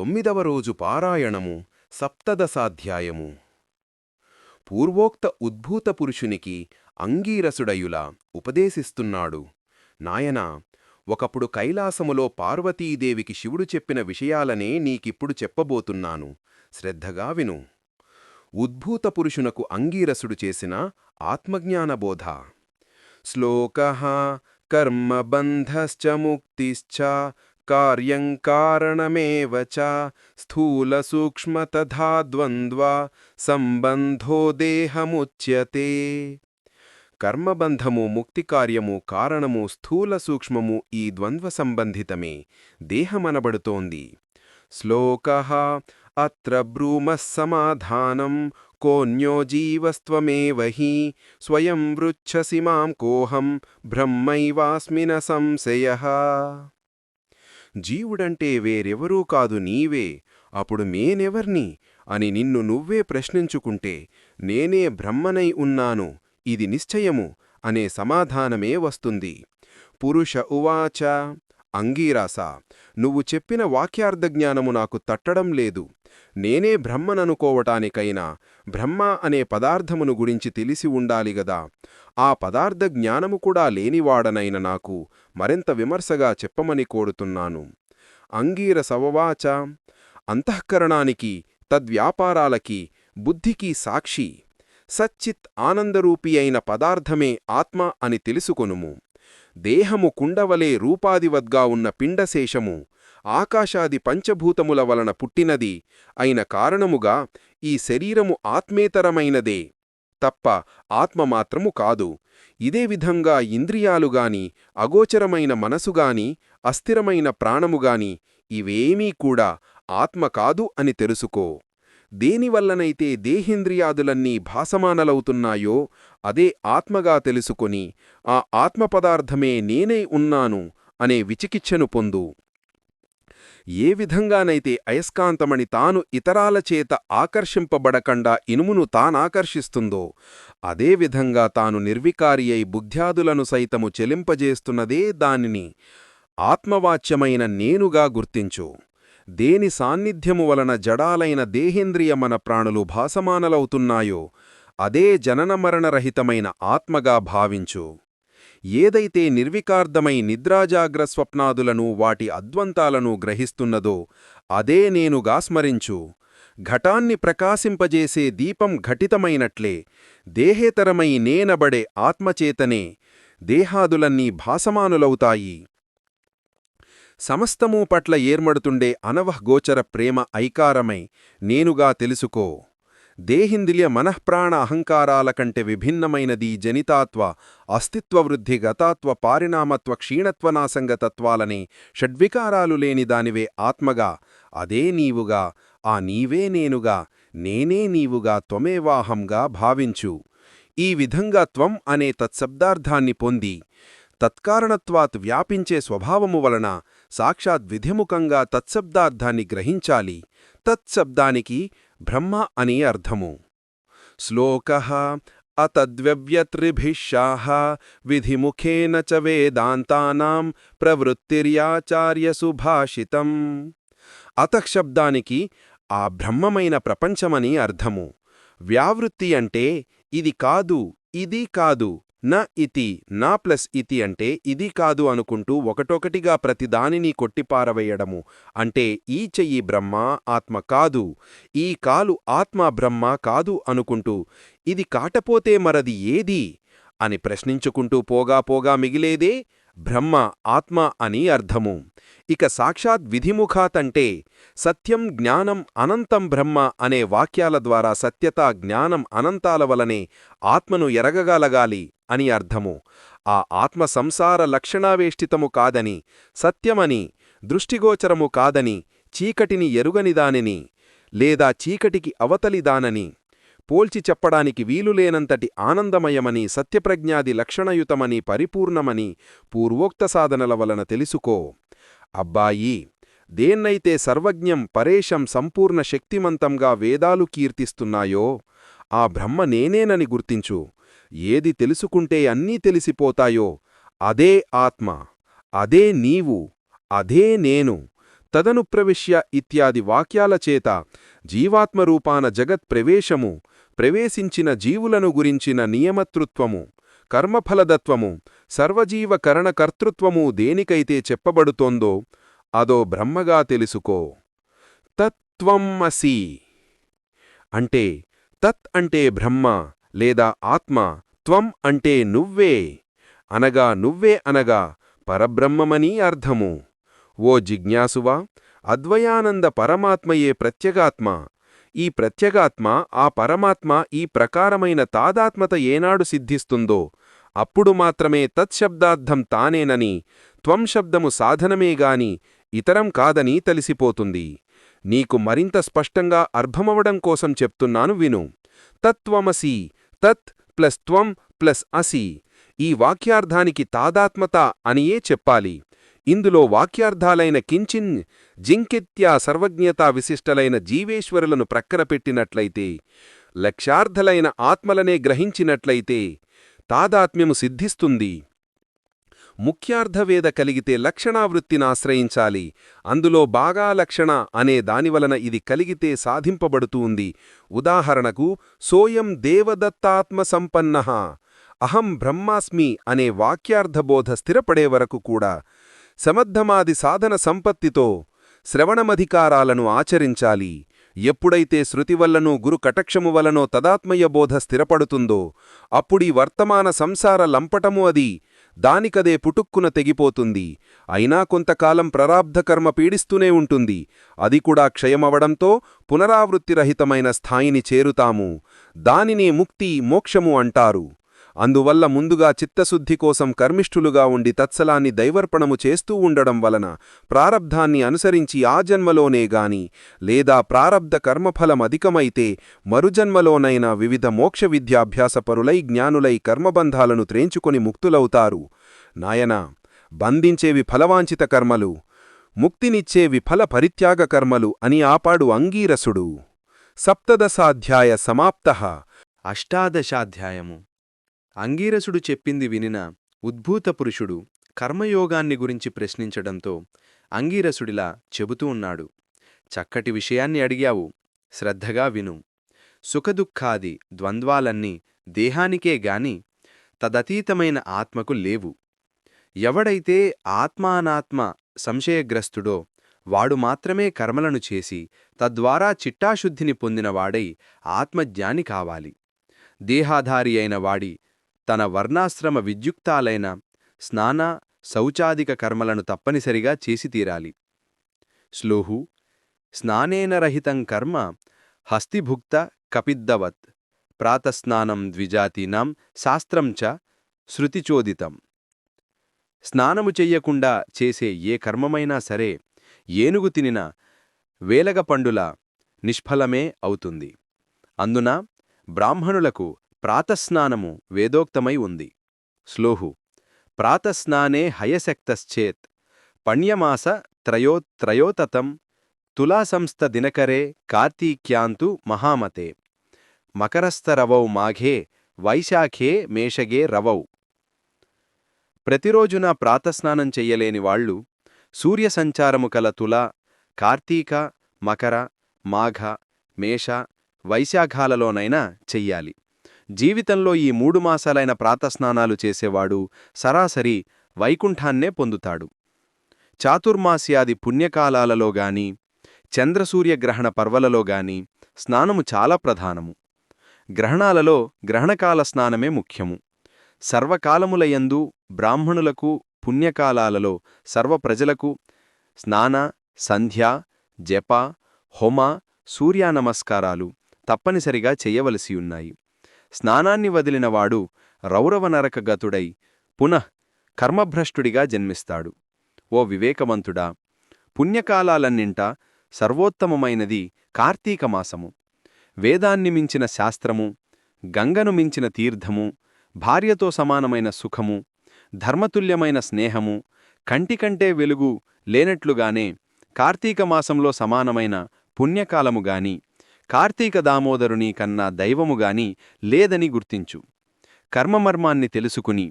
తొమ్మిదవ రోజు పారాయణము సప్తదశాధ్యాయము. పూర్వోక్త ఉద్భూత పురుషునికి అంగీరసుడయులా ఉపదేశిస్తున్నాడు. నాయనా ఒకప్పుడు కైలాసములో పార్వతీదేవికి శివుడు చెప్పిన విషయాలనే నీకిప్పుడు చెప్పబోతున్నాను. శ్రద్ధగా విను. ఉద్భూత పురుషునకు అంగీరసుడు చేసిన ఆత్మజ్ఞానబోధ. శ్లోక కర్మబంధశ్చ ముక్తిశ్చ కార్యం కారణమేవ చ స్థూలసూక్ష్మ తథా ద్వంద్వ సంబంధో దేహముచ్యతే కర్మబంధము ముక్తి కార్యము కారణము స్థూల సూక్ష్మము ఈ ద్వంద్వ సంబంధితమే దేహమనబడుతోంది శ్లోకః అత్ర బ్రూమః సమాధానం కోన్యో జీవస్త్వమేవ హి స్వయం వృచ్ఛసి మాం కోహం బ్రహ్మైవాస్మిన సంశయః జీవుడంటే వేరెవరూ కాదు నీవే. అప్పుడు మేనెవర్ని అని నిన్ను నువ్వే ప్రశ్నించుకుంటే నేనే బ్రహ్మనై ఉన్నాను ఇది నిశ్చయము అనే సమాధానమే వస్తుంది. పురుష ఉవాచ అంగీరాస నువ్వు చెప్పిన వాక్యార్థజ్ఞానము నాకు తట్టడం లేదు. నేనే బ్రహ్మననుకోవటానికైనా బ్రహ్మ అనే పదార్థమును గురించి తెలిసి ఉండాలిగదా ఆ పదార్థ జ్ఞానము కూడా లేనివాడనైన నాకు మరింత విమర్శగా చెప్పమని కోరుతున్నాను. అంగీర సవవాచ అంతఃకరణానికి తద్వ్యాపారాలకి బుద్ధికి సాక్షి. సచ్చిత్ ఆనందరూపి అయిన పదార్థమే ఆత్మ అని తెలుసుకొనుము. దేహము కుండవలే రూపాదివద్గా ఉన్న పిండశేషము ఆకాశాది పంచభూతముల వలన పుట్టినది అయిన కారణముగా ఈ శరీరము ఆత్మేతరమైనదే తప్ప ఆత్మ మాత్రము కాదు. ఇదే విధంగా ఇంద్రియాలుగాని అగోచరమైన మనసుగాని అస్థిరమైన ప్రాణముగాని ఇవేమీ కూడా ఆత్మ కాదు అని తెలుసుకో. దేనివల్లనైతే దేహేంద్రియాదులన్నీ భాసమానలవుతున్నాయో అదే ఆత్మగా తెలుసుకొని ఆ ఆత్మపదార్థమే నేనై ఉన్నాను అనే విచికిచ్ఛను పొందు. ఏ విధంగానైతే అయస్కాంతమణి తాను ఇతరాలచేత ఆకర్షింపబడకండా ఇనుమును తానాకర్షిస్తుందో అదేవిధంగా తాను నిర్వికారి అయి బుద్ధ్యాదులను సైతము చెలింపజేస్తున్నదే దానిని ఆత్మవాచ్యమైన నేనుగా గుర్తించు. దేని సాన్నిధ్యము వలన జడాలైన దేహేంద్రియ మన ప్రాణులు భాసమానలవుతున్నాయో అదే జననమరణరహితమైన ఆత్మగా భావించు. ఏదైతే నిర్వికార్థమై నిద్రాజాగ్ర స్వప్నాదులను వాటి అద్వంతాలను గ్రహిస్తున్నదో అదే నేనుగా స్మరించు ఘటాన్ని ప్రకాశింపజేసే దీపం ఘటితమైనట్లే దేహేతరమై నేనబడే ఆత్మచేతనే దేహాదులన్నీ భాసమానులవుతాయి. సమస్తమూ పట్ల ఏర్మడుతుండే అనవహ్గోచర ప్రేమ ఐకారమై నేనుగా తెలుసుకో. దేహింద్రియ మనఃప్రాణ అహంకారాల కంటే విభిన్నమైనది జనితాత్వ అస్తిత్వవృద్ధి గతాత్వ పారిణామత్వ క్షీణత్వనాసంగ తత్వాలని షడ్వికారాలు లేని దానివే ఆత్మగా అదే నీవుగా ఆ నీవే నేనుగా నేనే నీవుగా త్వమేవాహంగా భావించు. ఈ విధంగా త్వం అనే తత్శబ్దార్థాన్ని పొంది తత్కారణత్వాత్ వ్యాపించే స్వభావము వలన సాక్షాత్ విధిముఖంగా తత్శబ్దార్థాన్ని గ్రహించాలి. తత్శబ్దానికి బ్రహ్మ అని అర్థము. శ్లోక అతద్వ్యవ్యత్రిభిషాహ విధిముఖేన చ వేదాంతానాం ప్రవృత్తిర్యాచార్యసుభాషితం. అతశబ్దానికి ఆ బ్రహ్మమైన ప్రపంచమని అర్థము. వ్యావృత్తి అంటే ఇది కాదు ఇది కాదు న ఇతి నా ప్లస్ ఇతి అంటే ఇది కాదు అనుకుంటూ ఒకటొకటిగా ప్రతిదానిని కొట్టిపారవేయడము. అంటే ఈ చెయ్యి బ్రహ్మ ఆత్మ కాదు. ఈ కాలు ఆత్మ బ్రహ్మ కాదు అనుకుంటూ ఇది కాటపోతే మరది ఏది? అని ప్రశ్నించుకుంటూ పోగా పోగా మిగిలేదే? బ్రహ్మ ఆత్మ అని అర్థము. ఇక సాక్షాత్ విధిముఖాతంటే సత్యం జ్ఞానం అనంతం బ్రహ్మ అనే వాక్యాల ద్వారా సత్యత జ్ఞానం అనంతాల వలనే ఆత్మను ఎరగగలగాలి అని అర్థము. ఆ ఆత్మ సంసార లక్షణావేష్టితము కాదని సత్యమని దృష్టిగోచరము కాదని చీకటిని ఎరుగనిదానిని లేదా చీకటికి అవతలిదానని పోల్చి చెప్పడానికి వీలులేనంతటి ఆనందమయమని సత్యప్రజ్ఞాది లక్షణయుతమని పరిపూర్ణమని పూర్వోక్త సాధనల వలన తెలుసుకో. అబ్బాయి దేన్నైతే సర్వజ్ఞం పరేశం సంపూర్ణ శక్తిమంతంగా వేదాలు కీర్తిస్తున్నాయో ఆ బ్రహ్మ నేనేనని గుర్తించు. ఏది తెలుసుకుంటే అన్నీ తెలిసిపోతాయో అదే ఆత్మ అదే నీవు అదే నేను. తదను ప్రవిశ్య ఇత్యాది వాక్యాల చేత జీవాత్మరూపాన జగత్ ప్రవేశము ప్రవేశించిన జీవులను గురించిన నియమతృత్వము కర్మఫలదత్వము సర్వజీవకరణకర్తృత్వము దేనికైతే చెప్పబడుతోందో అదో బ్రహ్మగా తెలుసుకో. తత్వం అసి అంటే తత్ అంటే బ్రహ్మ లేదా ఆత్మ త్వం అంటే నువ్వే అనగా నువ్వే అనగా పరబ్రహ్మమని అర్థము. ఓ జిజ్ఞాసువా అద్వయానంద పరమాత్మయే ప్రత్యేగాత్మ. ఈ ప్రత్యేగాత్మ ఆ పరమాత్మ ఈ ప్రకారమైన తాదాత్మత ఏనాడు సిద్ధిస్తుందో అప్పుడు మాత్రమే తత్శబ్దార్థం తానేనని త్వం శబ్దము సాధనమేగాని ఇతరం కాదని తెలిసిపోతుంది. నీకు మరింత స్పష్టంగా అర్థమవడం కోసం చెప్తున్నాను విను. తత్వమసి తత్ ప్లస్ త్వం ప్లస్ అసి ఈ వాక్యార్థానికి తాదాత్మత అనియే చెప్పాలి. ఇందులో వాక్యార్థాలైన కించిన్ జింకిత్యా సర్వజ్ఞతా విశిష్టలైన జీవేశ్వరులను ప్రక్కనపెట్టినట్లయితే లక్ష్యార్థలైన ఆత్మలనే గ్రహించినట్లయితే తాదాత్మ్యము సిద్ధిస్తుంది. ముఖ్యార్థవేద కలిగితే లక్షణావృత్తినాశ్రయించాలి అందులో బాగా లక్షణ అనే దానివలన ఇది కలిగితే సాధింపబడుతూంది ఉదాహరణకు సోయం దేవదత్తాత్మ సంపన్న అహం బ్రహ్మాస్మి అనే వాక్యార్థబోధ స్థిరపడే వరకు కూడా సమర్థమాది సాధన సంపత్తితో శ్రవణమధికారాలను ఆచరించాలి. ఎప్పుడైతే శృతివల్లనో గురు కటక్షము వలనో తదాత్మయబోధ స్థిరపడుతుందో అప్పుడీ వర్తమాన సంసార లంపటము అది దానికదే పుటుక్కున తెగిపోతుంది. అయినా కొంతకాలం ప్రారాబ్ధకర్మ పీడిస్తూనే ఉంటుంది. అది కూడా క్షయమవడంతో పునరావృత్తిరహితమైన స్థాయిని చేరుతాము. దానినే ముక్తి మోక్షము అంటారు. అందువల్ల ముందుగా చిత్తశుద్ధి కోసం కర్మిష్ఠులుగా ఉండి తత్సలాన్ని దైవర్పణము చేస్తూ ఉండడం వలన ప్రారబ్ధాన్ని అనుసరించి ఆ జన్మలోనే గాని లేదా ప్రారబ్ధ కర్మఫలం అధికమైతే మరుజన్మలోనైనా వివిధ మోక్ష విద్యాభ్యాసపరులై జ్ఞానులై కర్మబంధాలను త్రేంచుకొని ముక్తులవుతారు. నాయనా బంధించేవి ఫలవాంఛిత కర్మలు ముక్తినిచ్చేవి ఫల పరిత్యాగ కర్మలు అని ఆపాడు అంగీరసుడు. సప్తదశాధ్యాయ సమాప్త. అష్టాదశాధ్యాయము. అంగీరసుడు చెప్పింది వినిన ఉద్భూత పురుషుడు కర్మయోగాన్ని గురించి ప్రశ్నించడంతో అంగీరసుడిలా చెబుతూ ఉన్నాడు. చక్కటి విషయాన్ని అడిగావు. శ్రద్ధగా విను. సుఖదుఖాది ద్వంద్వాలన్నీ దేహానికే గాని తదతీతమైన ఆత్మకు లేవు. ఎవడైతే ఆత్మానాత్మ సంశయగ్రస్తుడో వాడు మాత్రమే కర్మలను చేసి తద్వారా చిట్టాశుద్ధిని పొందినవాడై ఆత్మజ్ఞాని కావాలి. దేహాధారి అయిన వాడి తన వర్ణాశ్రమ విద్యుక్తాలైన స్నాన శౌచాదిక కర్మలను తప్పనిసరిగా చేసి తీరాలి. శ్లోహు స్నానేన రహితం కర్మ హస్తిభుక్త కపిద్దవత్ ప్రాతస్నానం ద్విజాతీనాం శాస్త్రం చ శృతిచోదితం. స్నానము చెయ్యకుండా చేసే ఏ కర్మమైనా సరే ఏనుగు తినిన వేలగపండుల నిష్ఫలమే అవుతుంది. అందున బ్రాహ్మణులకు ప్రాతస్నానము వేదోక్తమై ఉంది. శ్లోహు. ప్రాతస్నానే హయశక్తశ్చేత్. పణ్యమాస త్రయోత్రయోతతం తులాసంస్థ దినకరే కార్తీక్యాంతు మహామతే. మకరస్థరవౌ మాఘే వైశాఖే మేషగే రవౌ. ప్రతిరోజున ప్రాతస్నానం చెయ్యలేని వాళ్ళు సూర్యసంచారము కల తుల కార్తీక మకర మాఘ మేష వైశాఖాలలోనైనా చెయ్యాలి. జీవితంలో ఈ మూడు మాసాలైన ప్రాతస్నానాలు చేసేవాడు సరాసరి వైకుంఠాన్నే పొందుతాడు. చాతుర్మాస్యాది పుణ్యకాలాలలో గాని చంద్రసూర్యగ్రహణ పర్వలలో గాని స్నానము చాలా ప్రధానము. గ్రహణాలలో గ్రహణకాల స్నానమే ముఖ్యము. సర్వకాలములయందు బ్రాహ్మణులకు పుణ్యకాలాలలో సర్వ ప్రజలకు స్నాన సంధ్య జప హోమ సూర్యానమస్కారాలు తప్పనిసరిగా చేయవలసియున్నాయి స్నానాన్ని వదిలినవాడు రౌరవ నరకగతుడై పునః కర్మభ్రష్టుడిగా జన్మిస్తాడు. ఓ వివేకవంతుడా పుణ్యకాలాలన్నింట సర్వోత్తమమైనది కార్తీకమాసము వేదాన్ని మించిన శాస్త్రము గంగను మించిన తీర్థము భార్యతో సమానమైన సుఖము ధర్మతుల్యమైన స్నేహము కంటికంటే వెలుగు లేనట్లుగానే కార్తీకమాసంలో సమానమైన పుణ్యకాలముగాని కార్తీక దామోదరుని కన్నా దైవముగాని లేదని గుర్తించు. కర్మమర్మాన్ని తెలుసుకుని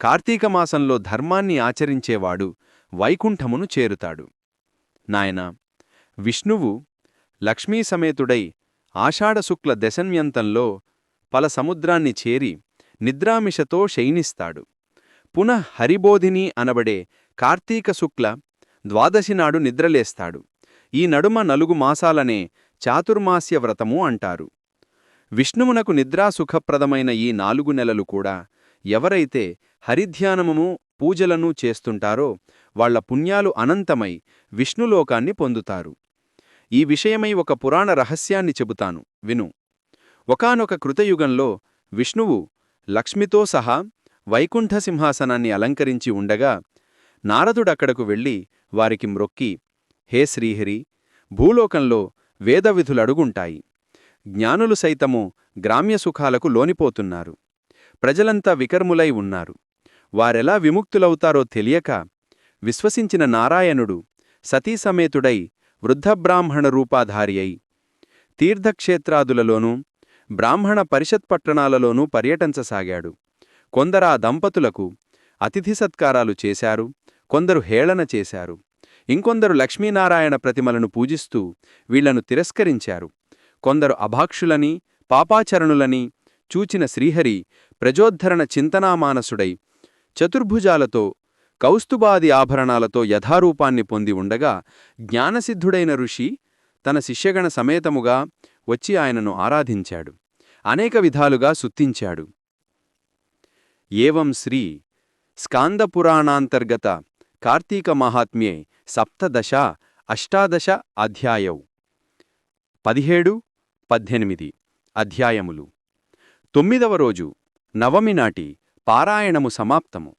కార్తీకమాసంలో ధర్మాన్ని ఆచరించేవాడు వైకుంఠమును చేరుతాడు. నాయనా విష్ణువు లక్ష్మీ సమేతుడై ఆషాఢశుక్ల దశన్యంతంలో పల సముద్రాన్ని చేరి నిద్రామిషతో శయనిస్తాడు. పునః హరిబోధిని అనబడే కార్తీక శుక్ల ద్వాదశి నాడు నిద్రలేస్తాడు. ఈ నడుమ నలుగు మాసాలనే చాతుర్మాస్య వ్రతము అంటారు. విష్ణువునకు నిద్రాసుఖప్రదమైన ఈ నాలుగు నెలలు కూడా ఎవరైతే హరిధ్యానమము పూజలను చేస్తుంటారో వాళ్ళ పుణ్యాలు అనంతమై విష్ణులోకాన్ని పొందుతారు. ఈ విషయమై ఒక పురాణ రహస్యాన్ని చెబుతాను. విను. ఒకానొక కృతయుగంలో విష్ణువు లక్ష్మితో సహా వైకుంఠ సింహాసనాన్ని అలంకరించి ఉండగా నారదుడక్కడకు వెళ్ళి వారికి మ్రొక్కి హే శ్రీహరి భూలోకంలో వేదవిధులడుగుంటాయి. జ్ఞానులు సైతము గ్రామ్య సుఖాలకు లోనిపోతున్నారు. ప్రజలంతా వికర్ములై ఉన్నారు. వారెలా విముక్తులవుతారో తెలియక విశ్వసించిన నారాయణుడు సతీసమేతుడై వృద్ధబ్రాహ్మణ రూపాధారి అయి తీర్థక్షేత్రాదులలోనూ బ్రాహ్మణ పరిషత్ పట్టణాలలోనూ పర్యటించసాగాడు. కొందరా దంపతులకు అతిథి సత్కారాలు చేశారు కొందరు హేళన చేశారు. ఇంకొందరు లక్ష్మీనారాయణ ప్రతిమలను పూజిస్తూ వీళ్ళను తిరస్కరించారు. కొందరు అభాక్షులని పాపాచరణులని చూచిన శ్రీహరి ప్రజోద్ధరణ చింతనామానసుడై చతుర్భుజాలతో కౌస్తుబాది ఆభరణాలతో యథారూపాన్ని పొంది ఉండగా జ్ఞానసిద్ధుడైన ఋషి తన శిష్యగణ సమేతముగా వచ్చి ఆయనను ఆరాధించాడు. అనేక విధాలుగా సుత్తించాడు. ఏవం శ్రీ స్కాందపురాణాంతర్గత కార్తీక మహాత్మ్యే సప్తదశ అష్టాదశ అధ్యాయౌ. పదిహేడు పద్దెనిమిది అధ్యాయములు. తొమ్మిదవ రోజు నవమి నాటి పారాయణము సమాప్తము.